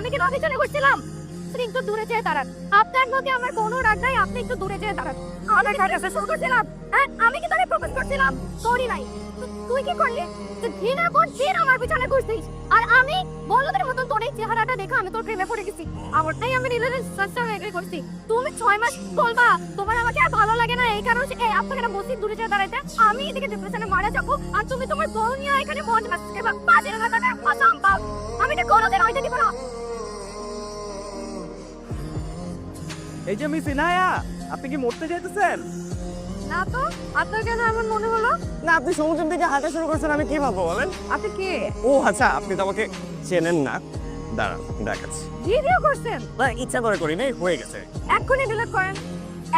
আমি কি অভিযানে করছিলাম আপনি একটু দূরে যেয়ে দাঁড়ান। আপনার মধ্যে আমার কোনো রাগ নাই আপনি একটু দূরে যেয়ে দাঁড়ান। আমার কাছে শুরু করছিলাম হ্যাঁ আমি কি তোরে প্রপোজ করছিলাম? সরি নাই। তুই কি করলি? তুই ঘৃণা করছিস আমার পিছনে ঘুরছিস। আর আমি বলদের মতন তোর এই চেহারাটা দেখে আমি তোর প্রেমে পড়ে গেছি। আমারটাই আমি রিলেশন সাস্টার এগ্রি করছি। তুমি ছয় মাস বলবা তোমার আমাকে আর ভালো লাগে না এই কারণে এই আপনাকে না বসি দূরে যেয়ে দাঁড়াইতে। আমি এদিকে ডিপ্রেশনে মারা যাব আর তুমি তোমার বউ নিয়ে এখানে মজ মাসকে বাজে লাগাতে এই যে মিস ইনায়া আপনি কি মরতে চাইতেছেন? না তো আপনার কেন এমন মনে হলো? না আপনি সমুদ্রের দিকে হাঁটা শুরু করছেন আমি কি ভাববো বলেন? আপনি কে? ও আচ্ছা আপনি তো আমাকে চেনেন না। দাঁড়ান দেখাচ্ছি। ভিডিও করছেন? না ইচ্ছা করে করি নাই হয়ে গেছে। এক্ষুনি ডিলিট করেন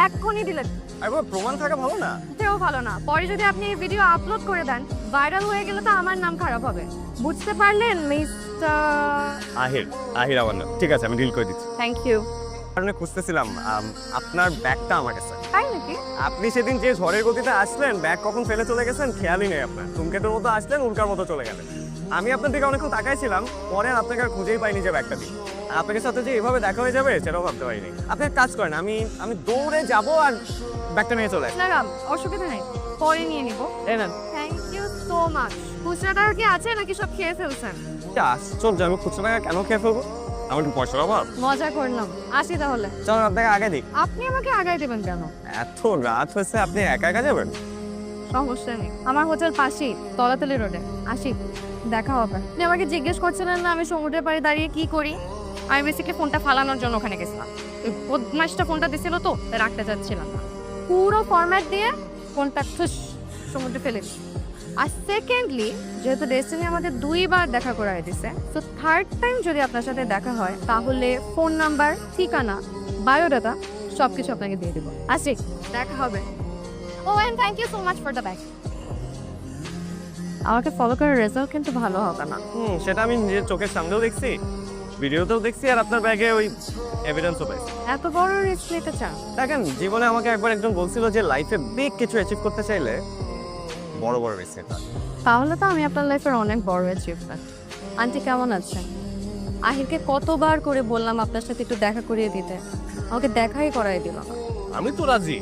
এক্ষুনি ডিলিট আর প্রমাণ থাকা ভালো না? তেও ভালো না। পরে যদি আপনি এই ভিডিও আপলোড করে দেন ভাইরাল হয়ে গেলে তো আমার নাম খারাপ হবে। বুঝতে পারলেন মিস্টার আহির আহির আমার নাম। ঠিক আছে আমি ডিল করে দিচ্ছি। থ্যাংক ইউ কারণে খুঁজতেছিলাম আপনার ব্যাগটা আমার কাছে। তাই নাকি? আপনি সেদিন যে ঝড়ের গতিতে আসলেন ব্যাগ কখন ফেলে চলে গেছেন খেয়ালই নেই আপনার। ধূমকেতুর মতো আসলেন উল্কার মতো চলে গেলেন। আমি আপনার দিকে অনেকক্ষণ তাকাইছিলাম পরে আর আপনাকে আর খুঁজেই পাইনি যে ব্যাগটা দিই আর আপনার সাথে যে এভাবে দেখা হয়ে যাবে সেটাও ভাবতে পারিনি। আপনি এক কাজ করেন আমি আমি দৌড়ে যাব আর ব্যাগটা নিয়ে চলে আসব লাগাম অসুবিধা নেই পরে নিয়ে নিব। এই নেন। থ্যাংক ইউ সো মাচ খুচরাটা কি আছে নাকি সব খেয়ে ফেলছেন? আশ্চর্য আমি খুচরো টাকা কেন খেয়ে ফেলব? আমার একটু পয়সার অভাব। মজা করলাম। আসি তাহলে। চলুন আপনাকে আগে দিই আপনি আমাকে আগাই দেবেন কেন? এত রাত হয়েছে আপনি একা একা যাবেন? সমস্যা নেই। আমার হোটেল পাশেই তলাতলি রোডে। আসি দেখা হবে। আপনি আমাকে জিজ্ঞেস করছিলেন না আমি সমুদ্রের পাড়ে দাঁড়িয়ে কি করি? আমি বেসিক্যালি ফোনটা ফালানোর জন্য ওখানে গেছিলাম। বদমাসটা ফোনটা দিছিল তো রাখতে চাচ্ছিলাম না। পুরো ফরম্যাট দিয়ে ফোনটা সমুদ্রে ফেলে দিই আর সেকেন্ডলি যেহেতু ডেস্টিনি আমাদের দুইবার দেখা করাই দিছে তো থার্ড টাইম যদি আপনার সাথে দেখা হয় তাহলে ফোন নাম্বার ঠিকানা বায়োডাটা সব কিছু আপনাকে দিয়ে দেবো। আসি দেখা হবে। ও and thank you so much for the bag আমাকে ফলো করার রেজাল্ট কিন্তু ভালো হবে না। হুম সেটা আমি নিজের চোখের সামনেও দেখছি ভিডিওতেও দেখছি আর আপনার ব্যাগে ওই এভিডেন্সও পাইছি। এত বড় রিস্ক নিতে চান? দেখেন জীবনে আমাকে একবার একজন বলছিল যে লাইফে বিগ কিছু অ্যাচিভ করতে চাইলে বড় বড় রিস্ক নিতে তাহলে তো আমি আপনার লাইফের অনেক বড় অ্যাচিভমেন্ট আন্টি কেমন আছেন? আহিরকে কতবার করে বললাম আপনার সাথে একটু দেখা করিয়ে দিতে। আমাকে দেখাই করাই দিল না। আমি তো রাজি।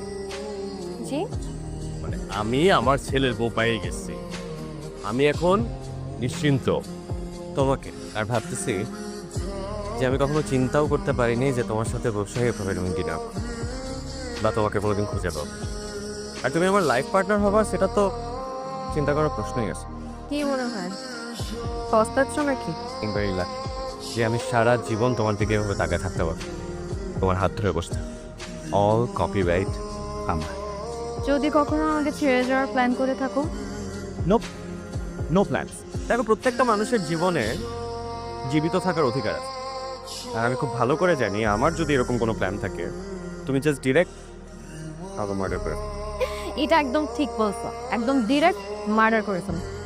জি? মানে আমি আমার ছেলের বউ পেয়ে গেছি। আমি এখন নিশ্চিন্ত। তোমাকে আর ভাবতেছি যে আমি কখনো চিন্তাও করতে পারিনি যে তোমার সাথে বসে এভাবে রুম ডিনার বা তোমাকে কোনোদিন খুঁজে পাবো। আর তুমি আমার লাইফ পার্টনার হবা সেটা তো চিন্তা করার প্রশ্নই আছে। কি মনে হয়? সস্তাচ্ছ নাকি? ভেরি লাকি যে আমি সারা জীবন তোমার দিকে এভাবে তাকায় থাকতে পারব তোমার হাত ধরে বসতে। অল কপিরাইট আমার। যদি কখনো আমাকে ছেড়ে যাওয়ার প্ল্যান করে থাকো। নো নো প্ল্যানস দেখো প্রত্যেকটা মানুষের জীবনে জীবিত থাকার অধিকার আছে। আর আমি খুব ভালো করে জানি আমার যদি এরকম কোনো প্ল্যান থাকে তুমি জাস্ট ডিরেক্ট আমাকে মার্ডার করে এটা একদম ঠিক বলছো। একদম ডিরেক্ট মার্ডার করে ফেলো